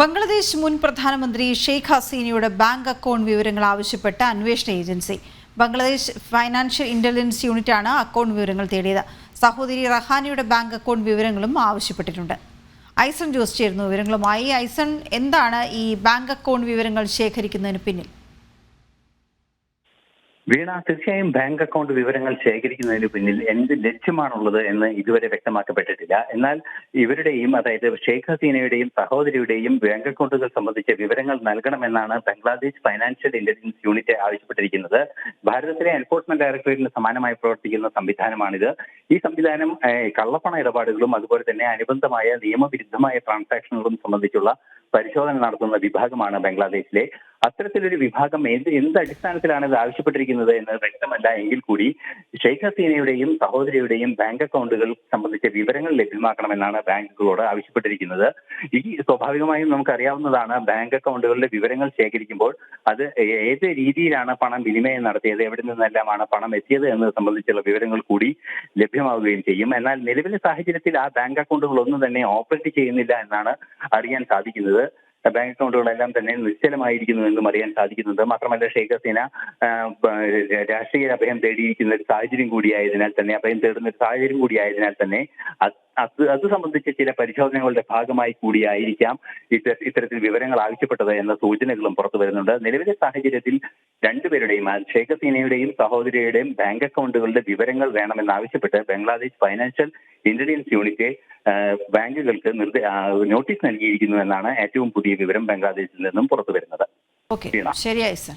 ബംഗ്ലാദേശ് മുൻ പ്രധാനമന്ത്രി Sheikh ഹസീനയുടെ bank account വിവരങ്ങൾ ആവശ്യപ്പെട്ട അന്വേഷണ ഏജൻസി. ബംഗ്ലാദേശ് ഫൈനാൻഷ്യൽ ഇന്റലിജൻസ് യൂണിറ്റാണ് അക്കൗണ്ട് വിവരങ്ങൾ തേടിയത്. സഹോദരി റഹാനിയുടെ ബാങ്ക് അക്കൗണ്ട് വിവരങ്ങളും ആവശ്യപ്പെട്ടിട്ടുണ്ട്. ഐസൺ ജോസ് ചേരുന്നു വിവരങ്ങളുമായി. ഐസൺ എന്താണ് ഈ ബാങ്ക് അക്കൗണ്ട് വിവരങ്ങൾ ശേഖരിക്കുന്നതിന് പിന്നിൽ? വീണ തീർച്ചയായും ബാങ്ക് അക്കൗണ്ട് വിവരങ്ങൾ ശേഖരിക്കുന്നതിന് പിന്നിൽ എന്ത് ലക്ഷ്യമാണുള്ളത് എന്ന് ഇതുവരെ വ്യക്തമാക്കപ്പെട്ടിട്ടില്ല. എന്നാൽ ഇവരുടെയും അതായത് ഷെയ്ഖ് ഹസീനയുടെയും സഹോദരിയുടെയും ബാങ്ക് അക്കൗണ്ടുകൾ സംബന്ധിച്ച വിവരങ്ങൾ നൽകണമെന്നാണ് ബംഗ്ലാദേശ് ഫൈനാൻഷ്യൽ ഇന്റലിജൻസ് യൂണിറ്റ് ആവശ്യപ്പെട്ടിരിക്കുന്നത്. ഭാരതത്തിലെ എൻഫോഴ്സ്മെന്റ് ഡയറക്ടറേറ്റിന് സമാനമായി പ്രവർത്തിക്കുന്ന സംവിധാനമാണിത്. ഈ സംവിധാനം കള്ളപ്പണ ഇടപാടുകളും അതുപോലെ തന്നെ അനുബന്ധമായ നിയമവിരുദ്ധമായ ട്രാൻസാക്ഷനുകളും സംബന്ധിച്ചുള്ള പരിശോധന നടത്തുന്ന വിഭാഗമാണ് ബംഗ്ലാദേശിലെ. അത്തരത്തിലൊരു വിഭാഗം എന്ത് എന്ത് അടിസ്ഥാനത്തിലാണ് ഇത് ആവശ്യപ്പെട്ടിരിക്കുന്നത് എന്ന് വ്യക്തമല്ല എങ്കിൽ കൂടി ഷെയ്ഖ് ഹസീനയുടെയും സഹോദരിയുടെയും ബാങ്ക് അക്കൗണ്ടുകൾ സംബന്ധിച്ച വിവരങ്ങൾ ലഭ്യമാക്കണമെന്നാണ് ബാങ്കുകളോട് ആവശ്യപ്പെട്ടിരിക്കുന്നത്. ഈ സ്വാഭാവികമായും നമുക്കറിയാവുന്നതാണ് ബാങ്ക് അക്കൗണ്ടുകളുടെ വിവരങ്ങൾ ശേഖരിക്കുമ്പോൾ അത് ഏത് രീതിയിലാണ് പണം വിനിമയം നടത്തിയത് എവിടെ നിന്നെല്ലാമാണ് പണം എത്തിയത് എന്നത് സംബന്ധിച്ചുള്ള വിവരങ്ങൾ കൂടി ലഭ്യമാവുകയും ചെയ്യും. എന്നാൽ നിലവിലെ സാഹചര്യത്തിൽ ആ ബാങ്ക് അക്കൗണ്ടുകൾ ഒന്നും തന്നെ ഓപ്പറേറ്റ് ചെയ്യുന്നില്ല എന്നാണ് അറിയാൻ സാധിക്കുന്നത്. ബാങ്ക് അക്കൗണ്ടുകളെല്ലാം തന്നെ നിശ്ചലമായിരിക്കുന്നു എന്നും അറിയാൻ സാധിക്കുന്നുണ്ട്. മാത്രമല്ല ഷെയ്ഖ് ഹസീന രാഷ്ട്രീയ അഭയം തേടിയിരിക്കുന്ന ഒരു സാഹചര്യം കൂടിയായതിനാൽ തന്നെ അഭയം തേടുന്ന ഒരു സാഹചര്യം കൂടിയായതിനാൽ തന്നെ അത് അത് സംബന്ധിച്ച് ചില പരിശോധനകളുടെ ഭാഗമായി കൂടിയായിരിക്കാം ഇത്ത- ഇത്തരത്തിൽ വിവരങ്ങൾ ആവശ്യപ്പെട്ടത് എന്ന സൂചനകളും പുറത്തു വരുന്നുണ്ട്. നിലവിലെ സാഹചര്യത്തിൽ രണ്ടുപേരുടെയും ആ ഷെയ്ഖ് ഹസീനയുടെയും സഹോദരിയുടെയും ബാങ്ക് അക്കൗണ്ടുകളുടെ വിവരങ്ങൾ വേണമെന്നാവശ്യപ്പെട്ട് ബംഗ്ലാദേശ് ഫൈനാൻഷ്യൽ ഇന്റലിജൻസ് യൂണിറ്റ് ബാങ്കുകൾക്ക് നോട്ടീസ് നൽകിയിരിക്കുന്നു എന്നാണ് ഏറ്റവും പുതിയ വിവരം ബംഗ്ലാദേശിൽ നിന്നും പുറത്തു വരുന്നത് ശരിയായി ശരി ഐസൺ